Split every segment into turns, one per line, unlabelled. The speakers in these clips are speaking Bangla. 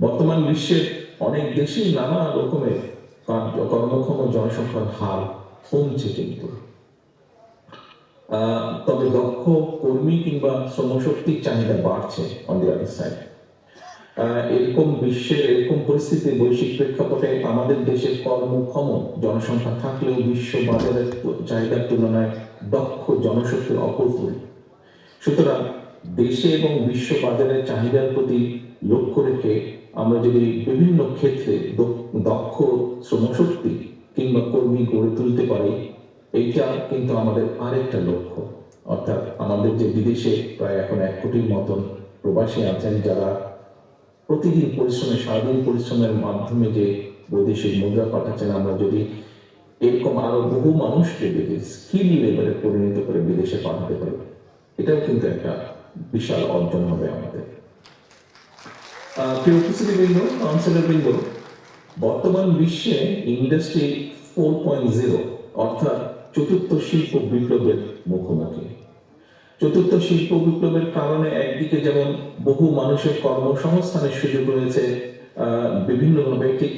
বর্তমান বিশ্বের অনেক দেশেই নানা রকমের কর্মক্ষম জনসংখ্যার হার কমছে কিন্তু। তবে দক্ষ কর্মী কিংবা শ্রমশক্তির চাহিদা বাড়ছে অন দি আদার সাইড এরকম বিশ্বের, এরকম পরিস্থিতি বৈশ্বিক প্রেক্ষাপটে আমাদের দেশের কর্মক্ষম জনসংখ্যা থাকলেও বিশ্ব বাজারের চাহিদার তুলনায় দক্ষ জনশক্তির অপ্রতুল। সুতরাং দেশে এবং বিশ্ব বাজারের চাহিদার প্রতি লক্ষ্য রেখে আমরা যদি বিভিন্ন ক্ষেত্রে দক্ষ শ্রমশক্তি কিংবা কর্মী গড়ে তুলতে পারি, এইটা কিন্তু আমাদের আরেকটা লক্ষ্য। অর্থাৎ আমাদের যে বিদেশে প্রায় এখন এক কোটির মতন প্রবাসী আছেন যারা প্রতিদিন পরিশ্রমে, সারাদিন পরিশ্রমের মাধ্যমে যে বৈদেশিক মুদ্রা পাঠাচ্ছেন, আমরা যদি এরকম আরও বহু মানুষকে যদি স্কিল লেভেলে পরিণত করে বিদেশে পাঠাতে পারি, এটাও কিন্তু একটা বিশাল অর্জন হবে আমাদের। প্রিয় উপস্থিতিবৃন্দ কাউন্সিলরবৃন্দ বর্তমান বিশ্বে ইন্ডাস্ট্রি ফোর পয়েন্ট জিরো অর্থাৎ চতুর্থ শিল্প বিপ্লবের মুখোমুখি। চতুর্থ শিল্প বিপ্লবের কারণে একদিকে যেমন বহু মানুষের কর্মসংস্থানের সুযোগ রয়েছে বিভিন্নভাবে, ঠিক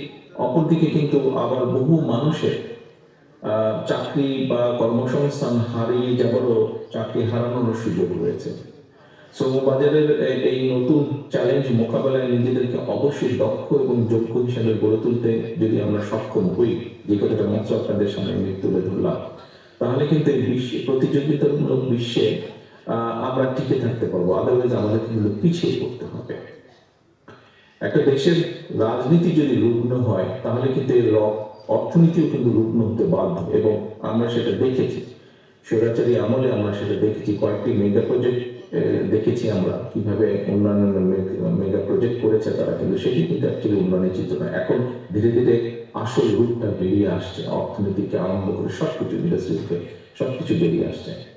অপরদিকে কিন্তু আবার বহু মানুষের চাকরি বা কর্মসংস্থান হারিয়ে যাবারও চাকরি হারানোর সুযোগ রয়েছে। শ্রমবাজারের এই নতুন চ্যালেঞ্জ মোকাবেলায় নিজেদেরকে অবশ্যই দক্ষ এবং যোগ্য হিসেবে গড়ে তুলতে যদি আমরা সক্ষম হই, যে কথাটা মাত্র আপনাদের সামনে আমি তুলে ধরলাম, তাহলে কিন্তু এই বিশ্বে, প্রতিযোগিতামূলক বিশ্বে আমরা টিকে থাকতে পারব। আদারওয়াইজ আমাদের কিন্তু পিছিয়ে পড়তে হবে। একটা দেশের রাজনীতি যদি রুগ্ন হয়, তাহলে কিন্তু এর অর্থনীতিও কিন্তু রুগ্ন হতে বাধ্য। এবং আমরা সেটা দেখেছি। স্বৈরাচারী আমলে আমরা সেটা দেখেছি। কয়েকটি মেগা প্রজেক্ট দেখেছি আমরা কীভাবে উন্নয়নের মেগা প্রজেক্ট করেছে তারা, কিন্তু সেটি কিন্তু অ্যাকচুয়ালি উন্নয়নের চিত্র না এখন ধীরে ধীরে আসল রূপটা বেরিয়ে আসছে, অর্থনীতিকে আরম্ভ করে সবকিছু ইন্ডাস্ট্রি থেকে সবকিছু বেরিয়ে আসছে।